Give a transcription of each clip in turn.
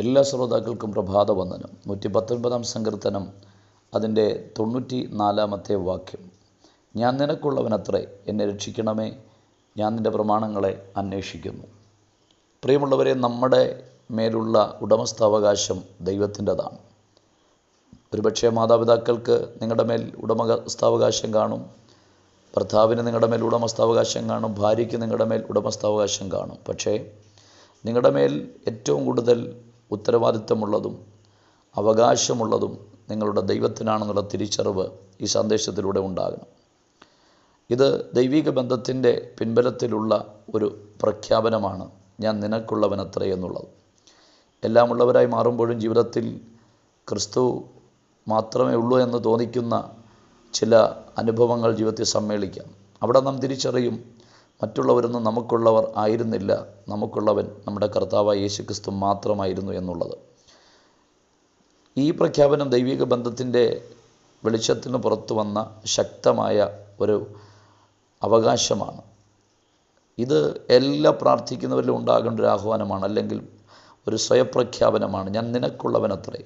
എല്ലാ ശ്രോതാക്കൾക്കും പ്രഭാത വന്ദനം നൂറ്റി പത്തൊൻപതാം സങ്കീർത്തനം അതിന്റെ തൊണ്ണൂറ്റി നാലാമത്തെ വാക്യം. ഞാൻ നിനക്കുള്ളവനത്രേ എന്നെ രക്ഷിക്കണമേ. ഞാൻ നിന്റെ പ്രമാണങ്ങളെ അന്വേഷിക്കുന്നു. പ്രിയമുള്ളവരെ നമ്മുടെ മേലുള്ള ഉടമസ്ഥാവകാശം ദൈവത്തിന്റെതാണ്. ഒരുപക്ഷെ മാതാപിതാക്കൾക്ക് നിങ്ങളുടെ മേൽ ഉടമസ്ഥാവകാശം കാണും ഭർത്താവിന് നിങ്ങളുടെ മേൽ ഉടമസ്ഥാവകാശം കാണും ഭാര്യയ്ക്ക് നിങ്ങളുടെ മേൽ ഉടമസ്ഥാവകാശം കാണും. പക്ഷേ നിങ്ങളുടെ മേൽ ഏറ്റവും കൂടുതൽ ഉത്തരവാദിത്തമുള്ളതും അവകാശമുള്ളതും നിങ്ങളുടെ ദൈവത്തിനാണെന്നുള്ള തിരിച്ചറിവ് ഈ സന്ദേശത്തിലൂടെ ഉണ്ടാകണം. ഇത് ദൈവിക ബന്ധത്തിന്റെ പിൻബലത്തിലുള്ള ഒരു പ്രഖ്യാപനമാണ്. ഞാൻ നിനക്കുള്ളവനത്രേ എന്നുള്ളത്. എല്ലാമുള്ളവരായി മാറുമ്പോഴും ജീവിതത്തിൽ ക്രിസ്തു മാത്രമേ ഉള്ളൂ എന്ന് തോന്നിക്കുന്ന ചില അനുഭവങ്ങൾ ജീവിതത്തിൽ സമ്മേളിക്കാം. അവിടെ നാം തിരിച്ചറിയും മറ്റുള്ളവരൊന്നും നമുക്കുള്ളവർ ആയിരുന്നില്ല. നമുക്കുള്ളവൻ നമ്മുടെ കർത്താവായ യേശു ക്രിസ്തു മാത്രമായിരുന്നു എന്നുള്ളത്. ഈ പ്രഖ്യാപനം ദൈവിക ബന്ധത്തിന്റെ വെളിച്ചത്തിന് പുറത്തു വന്ന ശക്തമായ ഒരു അവകാശമാണ്. ഇത് എല്ലാ പ്രാർത്ഥിക്കുന്നവരിലും ഉണ്ടാകേണ്ട ഒരു ആഹ്വാനമാണ് അല്ലെങ്കിൽ ഒരു സ്വയപ്രഖ്യാപനമാണ്. ഞാൻ നിനക്കുള്ളവനത്രേ.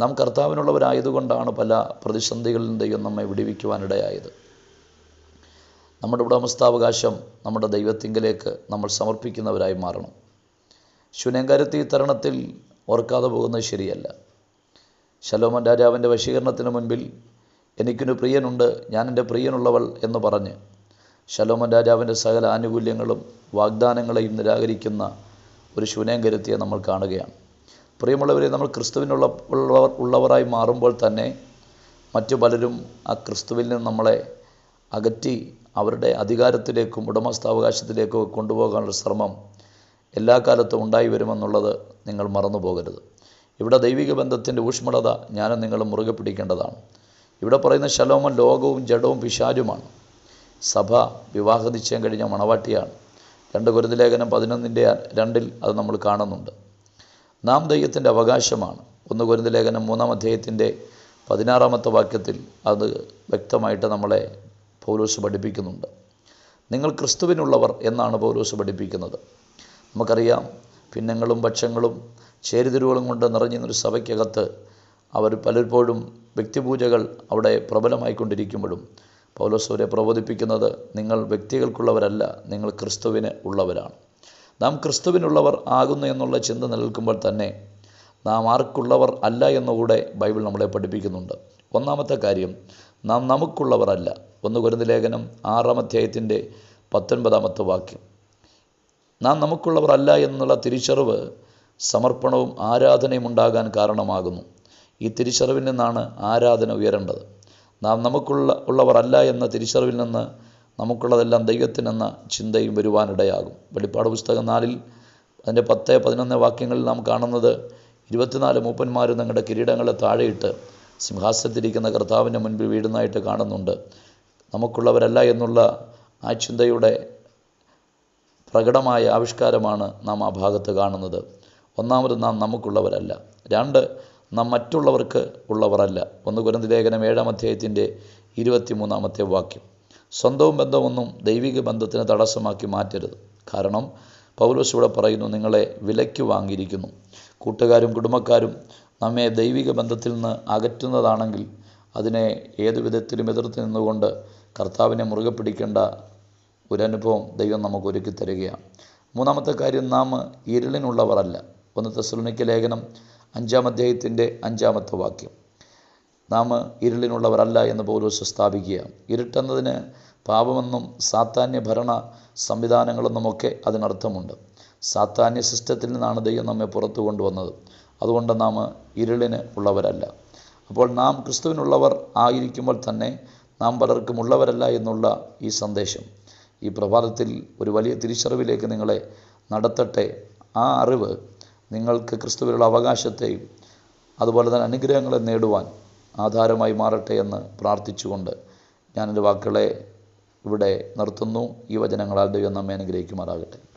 നാം കർത്താവിനുള്ളവരായതുകൊണ്ടാണ് പല പ്രതിസന്ധികളിൽ ദൈവം നമ്മെ വിടിവിക്കുവാനിടയായത്. നമ്മുടെ ഉടമസ്ഥാവകാശം നമ്മുടെ ദൈവത്തിങ്കിലേക്ക് നമ്മൾ സമർപ്പിക്കുന്നവരായി മാറണം. ശുനങ്കരത്തി തരണത്തിൽ ഓർക്കാതെ പോകുന്നത് ശരിയല്ല. ശലോമൻ രാജാവിന്റെ വശീകരണത്തിന് മുൻപിൽ എനിക്കൊരു പ്രിയനുണ്ട് ഞാൻ എന്റെ പ്രിയനുള്ളവൾ എന്ന് പറഞ്ഞ് ശലോമൻ രാജാവിന്റെ സകല ആനുകൂല്യങ്ങളും വാഗ്ദാനങ്ങളെയും നിരാകരിക്കുന്ന ഒരു ശൂന്യങ്കരുത്തിയെ നമ്മൾ കാണുകയാണ്. പ്രിയമുള്ളവരെ നമ്മൾ ക്രിസ്തുവിനുള്ള ഉള്ളവർ ഉള്ളവരായി മാറുമ്പോൾ തന്നെ മറ്റു പലരും ആ ക്രിസ്തുവിൽ നിന്ന് നമ്മളെ അകറ്റി അവരുടെ അധികാരത്തിലേക്കും ഉടമസ്ഥാവകാശത്തിലേക്കും കൊണ്ടുപോകാനുള്ള ശ്രമം എല്ലാ കാലത്തും ഉണ്ടായി വരുമെന്നുള്ളത് നിങ്ങൾ മറന്നു പോകരുത് ഇവിടെ ദൈവിക ബന്ധത്തിന്റെ ഊഷ്മളത ഞാനും നിങ്ങളും മുറുകെ പിടിക്കേണ്ടതാണ്. ഇവിടെ പറയുന്ന ശലോമൻ ലോകവും ജഡവും പിശാചുമാണ്. സഭ വിവാഹ നിശ്ചയം കഴിഞ്ഞ മണവാട്ടിയാണ്. രണ്ട് ഗുരുതലേഖനം പതിനൊന്നിന്റെ രണ്ടിൽ അത് നമ്മൾ കാണുന്നുണ്ട്. നാം ദൈവത്തിന്റെ അവകാശമാണ്. ഒന്ന് ഗുരുതലേഖനം മൂന്നാം അധ്യായത്തിന്റെ പതിനാറാമത്തെ വാക്യത്തിൽ അത് വ്യക്തമായിട്ട് നമ്മളെ പൗലോസ് പഠിപ്പിക്കുന്നുണ്ട്. നിങ്ങൾ ക്രിസ്തുവിനുള്ളവർ എന്നാണ് പൗലോസ് പഠിപ്പിക്കുന്നത്. നമുക്കറിയാം ഭിന്നങ്ങളും പക്ഷങ്ങളും ചേരിതിരുവുകളും കൊണ്ട് നിറഞ്ഞൊരു സഭയ്ക്കകത്ത് അവർ പലപ്പോഴും വ്യക്തിപൂജകൾ അവിടെ പ്രബലമായിക്കൊണ്ടിരിക്കുമ്പോഴും പൗലോസ് അവരെ പ്രബോധിപ്പിക്കുന്നത് നിങ്ങൾ വ്യക്തികൾക്കുള്ളവരല്ല നിങ്ങൾ ക്രിസ്തുവിന് ഉള്ളവരാണ്. നാം ക്രിസ്തുവിനുള്ളവർ ആകുന്നു എന്നുള്ള ചിന്ത നിലനിൽക്കുമ്പോൾ തന്നെ നാം ആർക്കുള്ളവർ അല്ല എന്നുകൂടെ ബൈബിൾ നമ്മളെ പഠിപ്പിക്കുന്നുണ്ട്. ഒന്നാമത്തെ കാര്യം നാം നമുക്കുള്ളവരല്ല. ഒന്ന് കുരുന്ന ലേഖനം ആറാം അധ്യായത്തിന്റെ പത്തൊൻപതാമത്തെ വാക്യം. നാം നമുക്കുള്ളവരല്ല എന്നുള്ള തിരിച്ചറിവ് സമർപ്പണവും ആരാധനയും ഉണ്ടാകാൻ കാരണമാകുന്നു. ഈ തിരിച്ചറിവിൽ നിന്നാണ് ആരാധന ഉയരേണ്ടത്. നാം നമുക്കുള്ള ഉള്ളവരല്ല എന്ന തിരിച്ചറിവിൽ നിന്ന് നമുക്കുള്ളതെല്ലാം ദൈവത്തിനെന്ന ചിന്തയും വരുവാനിടയാകും വെളിപ്പാട് പുസ്തകം നാലിൽ അതിന്റെ പത്ത് പതിനൊന്ന് വാക്യങ്ങളിൽ നാം കാണുന്നത് ഇരുപത്തിനാല് മൂപ്പന്മാർ നിങ്ങളുടെ കിരീടങ്ങളെ താഴെയിട്ട് സിംഹാസനത്തിരിക്കുന്ന കർത്താവിന്റെ മുൻപിൽ വീടുന്നതായിട്ട് കാണുന്നുണ്ട്. നമുക്കുള്ളവരല്ല എന്നുള്ള ആ ചിന്തയുടെ പ്രകടമായ ആവിഷ്കാരമാണ് നാം ആ ഭാഗത്ത് കാണുന്നത്. ഒന്നാമത് നാം നമുക്കുള്ളവരല്ല. രണ്ട് നാം മറ്റുള്ളവർക്ക് ഉള്ളവരല്ല. ഒന്ന് കുരന്തി ലേഖനം ഏഴാം അധ്യായത്തിന്റെ ഇരുപത്തിമൂന്നാമത്തെ വാക്യം. സ്വന്തവും ബന്ധമൊന്നും ദൈവിക ബന്ധത്തിന് തടസ്സമാക്കി മാറ്റരുത്. കാരണം പൗലോസ് ഇവിടെ പറയുന്നു നിങ്ങളെ വിലയ്ക്ക് വാങ്ങിയിരിക്കുന്നു. കൂട്ടുകാരും കുടുംബക്കാരും നമ്മെ ദൈവിക ബന്ധത്തിൽ നിന്ന് അകറ്റുന്നതാണെങ്കിൽ അതിനെ ഏതു വിധത്തിലും എതിർത്ത് നിന്നുകൊണ്ട് കർത്താവിനെ മുറുകെ പിടിക്കേണ്ട ഒരനുഭവം ദൈവം നമുക്ക് ഒരുക്കി തരികയാണ്. മൂന്നാമത്തെ കാര്യം നാം ഇരുളിനുള്ളവരല്ല. ഒന്ന് തെസ്സലോനിക്ക ലേഖനം അഞ്ചാം അധ്യായത്തിന്റെ അഞ്ചാമത്തെ വാക്യം. നാം ഇരുളിനുള്ളവരല്ല എന്ന് പൗലോസ് സ്ഥാപിക്കുക ഇരുട്ടെന്നതിന് പാപമെന്നും സാത്താന്യ ഭരണ സംവിധാനങ്ങളെന്നുമൊക്കെ അതിനർത്ഥമുണ്ട്. സാത്താന്യ സിസ്റ്റത്തിൽ നിന്നാണ് ദൈവം നമ്മെ പുറത്തു കൊണ്ടുവന്നത്. അതുകൊണ്ട് നാം ഇരുളിന് ഉള്ളവരല്ല. അപ്പോൾ നാം ക്രിസ്തുവിനുള്ളവർ ആയിരിക്കുമ്പോൾ തന്നെ നാം പലർക്കും ഉള്ളവരല്ല എന്നുള്ള ഈ സന്ദേശം. ഈ പ്രഭാതത്തിൽ ഒരു വലിയ തിരിച്ചറിവിലേക്ക് നിങ്ങളെ നടത്തട്ടെ. ആ അറിവ് നിങ്ങൾക്ക് ക്രിസ്തുവിലുള്ള അവകാശത്തെയും അതുപോലെ തന്നെ അനുഗ്രഹങ്ങളെ നേടുവാൻ ആധാരമായി മാറട്ടെ എന്ന് പ്രാർത്ഥിച്ചുകൊണ്ട് ഞാൻ എന്റെ വാക്കുകളെ ഇവിടെ നിർത്തുന്നു. ഈ വചനങ്ങളാൽ ദൈവം നമ്മെ അനുഗ്രഹിക്കുമാറാകട്ടെ.